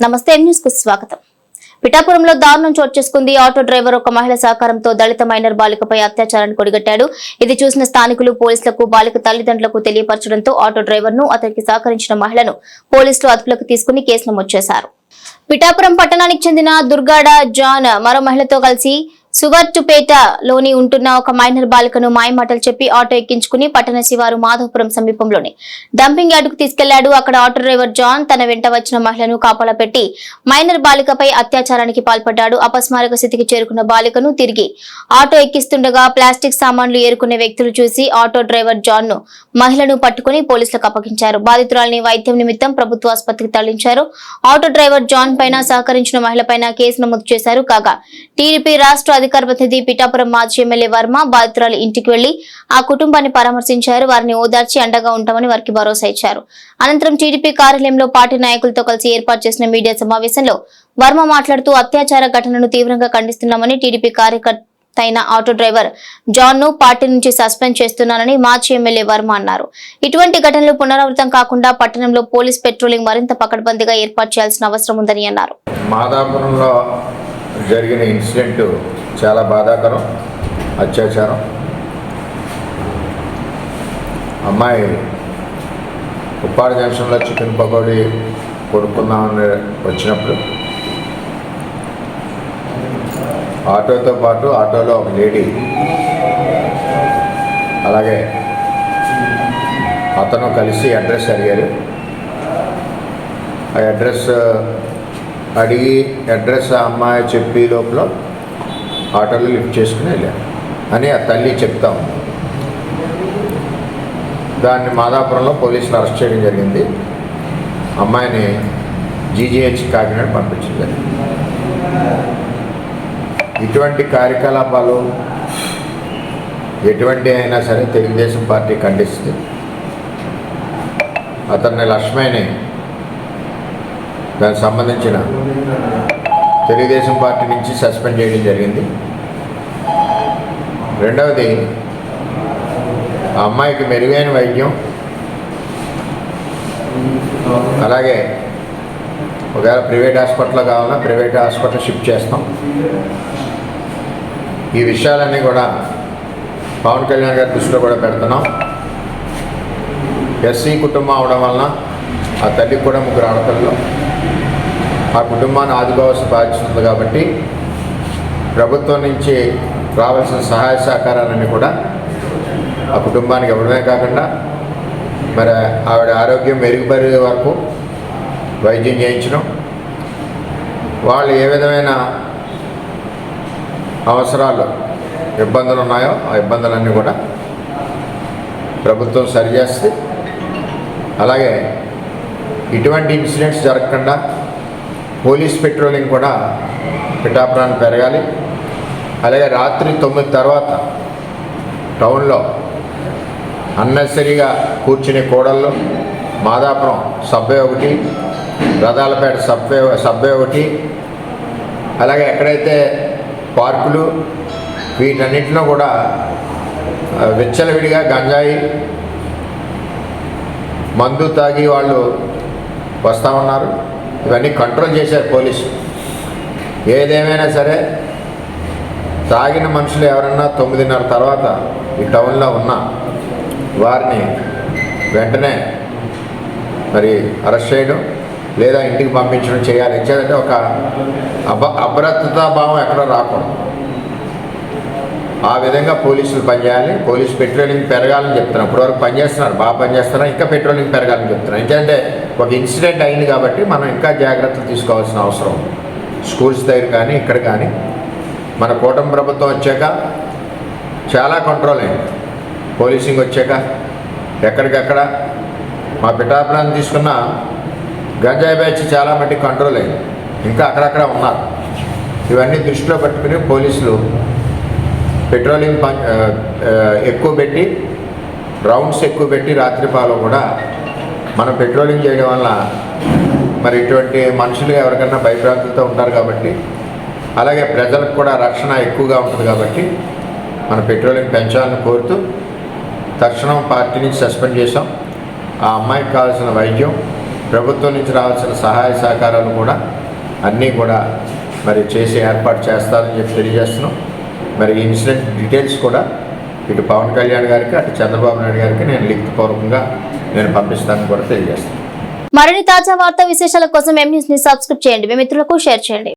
నమస్తే న్యూస్కు స్వాగతం. పిఠాపురంలో దారుణం చోటు చేసుకుంది ఆటో డ్రైవర్ ఒక మహిళ సహకారంతో దళిత మైనర్ బాలికపై అత్యాచారాన్ని కొడిగట్టాడు. ఇది చూసిన స్థానికులు పోలీసులకు బాలిక తల్లిదండ్రులకు తెలియపరచడంతో ఆటో డ్రైవర్ను అతనికి సహకరించిన మహిళను పోలీసులు అదుపులోకి తీసుకుని కేసు నమోదు చేశారు. పిఠాపురం పట్టణానికి చెందిన దుర్గాడ జాన్ మరో మహిళతో కలిసి సువర్టుపేటలోని ఉంటున్న ఒక మైనర్ బాలికను మాయమాటలు చెప్పి ఆటో ఎక్కించుకుని పట్టణ శివారు మాధవపురం సమీపంలోని. డంపింగ్ యార్డుకు తీసుకెళ్ళాడు. అక్కడ ఆటో డ్రైవర్ జాన్. తన వెంట వచ్చిన మహిళను కాపలా పెట్టి మైనర్ బాలికపై అత్యాచారానికి పాల్పడ్డాడు. అపస్మారక స్థితికి చేరుకున్న బాలికను తిరిగి ఆటో ఎక్కిస్తుండగా ప్లాస్టిక్ సామాన్లు ఏరుకునే వ్యక్తులు చూసి ఆటో డ్రైవర్ జాన్ను మహిళను పట్టుకుని పోలీసులకు అప్పగించారు. బాధితురాలిని వైద్యం నిమిత్తం ప్రభుత్వ ఆసుపత్రికి తరలించారు. ఆటో డ్రైవర్ జాన్ పైన సహకరించిన మహిళపైన కేసు నమోదు చేశారు. కాగా టీడీపీ రాష్ట్ర అధికార ప్రతినిధి పిఠాపురం మాజీ ఎమ్మెల్యే వర్మ బాధితురాలి ఇంటికి వెళ్ళి ఆ కుటుంబాన్ని పరామర్శించారు. వారిని ఓదార్చి అండగా ఉంటామని వారికి భరోసా ఇచ్చారు. అనంతరం టీడీపీ కార్యాలయంలో పార్టీ నాయకులతో కలిసి ఏర్పాటు చేసిన మీడియా సమావేశంలో వర్మ మాట్లాడుతూ అత్యాచార ఘటనను తీవ్రంగా ఖండిస్తున్నామని టీడీపీ కార్యకర్త అయిన ఆటో డ్రైవర్ జాన్ను పార్టీ నుంచి సస్పెండ్ చేస్తున్నానని మాజీ ఎమ్మెల్యే వర్మ అన్నారు. ఇటువంటి ఘటనలు పునరావృతం కాకుండా పట్టణంలో పోలీస్ పెట్రోలింగ్ మరింత పకడ్బందీగా ఏర్పాటు చేయాల్సిన అవసరం ఉందని అన్నారు. మాదాపురంలో జరిగిన ఇన్సిడెంట్ చాలా బాధాకరం అత్యాచారం. అమ్మాయి ఉప్పాడ జంక్షన్లో చికెన్ పకోడీ కొనుక్కుందామని వచ్చినప్పుడు ఆటోతో పాటు ఆటోలో ఒక లేడీ అలాగే అతను కలిసి అడ్రస్ అడిగారు. ఆ అడ్రస్ అడిగి అడ్రస్ ఆ అమ్మాయి చెప్పి లోపల ఆటోలో లిఫ్ట్ చేసుకుని వెళ్ళాను అని ఆ తల్లి చెప్తా ఉంది. దాన్ని మాదాపురంలో పోలీసులు అరెస్ట్ చేయడం జరిగింది. అమ్మాయిని జీజీహెచ్ కాకినాడ పంపించడం జరిగింది. ఇటువంటి కార్యకలాపాలు ఎటువంటి అయినా సరే తెలుగుదేశం పార్టీ ఖండిస్తుంది. అతన్ని లక్ష్మయ్యని దానికి సంబంధించిన తెలుగుదేశం పార్టీ నుంచి సస్పెండ్ చేయడం జరిగింది. రెండవది ఆ అమ్మాయికి మెరుగైన వైద్యం. అలాగే ఒకవేళ ప్రైవేట్ హాస్పిటల్లో కావాలన్నా ప్రైవేట్ హాస్పిటల్ షిఫ్ట్ చేస్తాం. ఈ విషయాలన్నీ కూడా పవన్ కళ్యాణ్ గారి దృష్టిలో కూడా పెడుతున్నాం. ఎస్సీ కుటుంబం అవడం వలన ఆ తల్లికి కూడా ముగ్గురు ఆడపిల్లలు. ఆ కుటుంబాన్ని ఆదుకోవాల్సిన బాధ్యత ఉంది కాబట్టి ప్రభుత్వం నుంచి రావాల్సిన సహాయ సహకారాలన్నీ కూడా ఆ కుటుంబానికి ఇవ్వడమే కాకుండా మరి ఆవిడ ఆరోగ్యం మెరుగుపడే వరకు వైద్యం చేయించడం వాళ్ళు ఏ విధమైన అవసరాలు ఇబ్బందులు ఉన్నాయో ఆ ఇబ్బందులన్నీ కూడా ప్రభుత్వం సరిచేస్తే అలాగే ఇటువంటి ఇన్సిడెంట్స్ జరగకుండా పోలీస్ పెట్రోలింగ్ కూడా పిఠాపురాన్ని పెరగాలి. అలాగే రాత్రి తొమ్మిది తర్వాత టౌన్లో అన్నెసరీగా కూర్చునే కోడల్లో మాదాపురం సబ్వే ఒకటి రథాలపేట సబ్వే సబ్వే ఒకటి అలాగే ఎక్కడైతే పార్కులు వీటన్నిటిలో కూడా విచ్చలవిడిగా గంజాయి మందు తాగి వాళ్ళు వస్తూ ఉన్నారు. ఇవన్నీ కంట్రోల్ చేశారు పోలీసు. ఏదేమైనా సరే తాగిన మనుషులు ఎవరన్నా తొమ్మిదిన్నర తర్వాత ఈ టౌన్లో ఉన్నా వారిని వెంటనే మరి అరెస్ట్ చేయడం లేదా ఇంటికి పంపించడం చేయాలి. ఇచ్చేదంటే ఒక అభ అభద్రతా భావం ఎక్కడ రాకూడదు. ఆ విధంగా పోలీసులు పనిచేయాలి. పోలీసు పెట్రోలింగ్ పెరగాలని చెప్తున్నారు. ఇప్పటివరకు పనిచేస్తున్నారు. బాగా పనిచేస్తున్నారు. ఇంకా పెట్రోలింగ్ పెరగాలని చెప్తున్నారు. ఎందుకంటే ఒక ఇన్సిడెంట్ అయింది కాబట్టి మనం ఇంకా జాగ్రత్తలు తీసుకోవాల్సిన అవసరం ఉంది. స్కూల్స్ దగ్గర కానీ ఇక్కడ కానీ. మన కూటమి ప్రభుత్వం వచ్చాక చాలా కంట్రోల్ అయింది. పోలీసింగ్ వచ్చాక ఎక్కడికక్కడ మా పిఠాపురాన్ని తీసుకున్న గంజాయి బ్యాచ్ చాలా మట్టి కంట్రోల్ అయింది. ఇంకా అక్కడక్కడ ఉన్నారు. ఇవన్నీ దృష్టిలో పెట్టుకుని పోలీసులు పెట్రోలింగ్ పం- ఎక్కువ పెట్టి రౌండ్స్ ఎక్కువ పెట్టి రాత్రిపాలు కూడా మనం పెట్రోలింగ్ చేయడం వల్ల మరి ఇటువంటి మనుషులు ఎవరికైనా భయప్రాంతులతో ఉంటారు కాబట్టి అలాగే ప్రజలకు కూడా రక్షణ ఎక్కువగా ఉంటుంది కాబట్టి మన పెట్రోలింగ్ పెంచాలని కోరుతూ తక్షణం పార్టీ నుంచి సస్పెండ్ చేశాం. ఆ అమ్మాయికి కావాల్సిన వైద్యం ప్రభుత్వం నుంచి రావాల్సిన సహాయ సహకారాలు కూడా అన్నీ కూడా మరి చేసి ఏర్పాటు చేస్తారని చెప్పి తెలియజేస్తున్నాం. మరి ఈ ఇన్సిడెంట్ డీటెయిల్స్ కూడా ఇటు పవన్ కళ్యాణ్ గారికి అటు చంద్రబాబు నాయుడు గారికి నేను లిఖితపూర్వకంగా నేను పంపిస్తాను కూడా తెలియజేస్తాను మరిన్ని తాజా వార్తా విశేషాల కోసం ఎం న్యూస్ని సబ్స్క్రైబ్ చేయండి. మీ మిత్రులకు షేర్ చేయండి.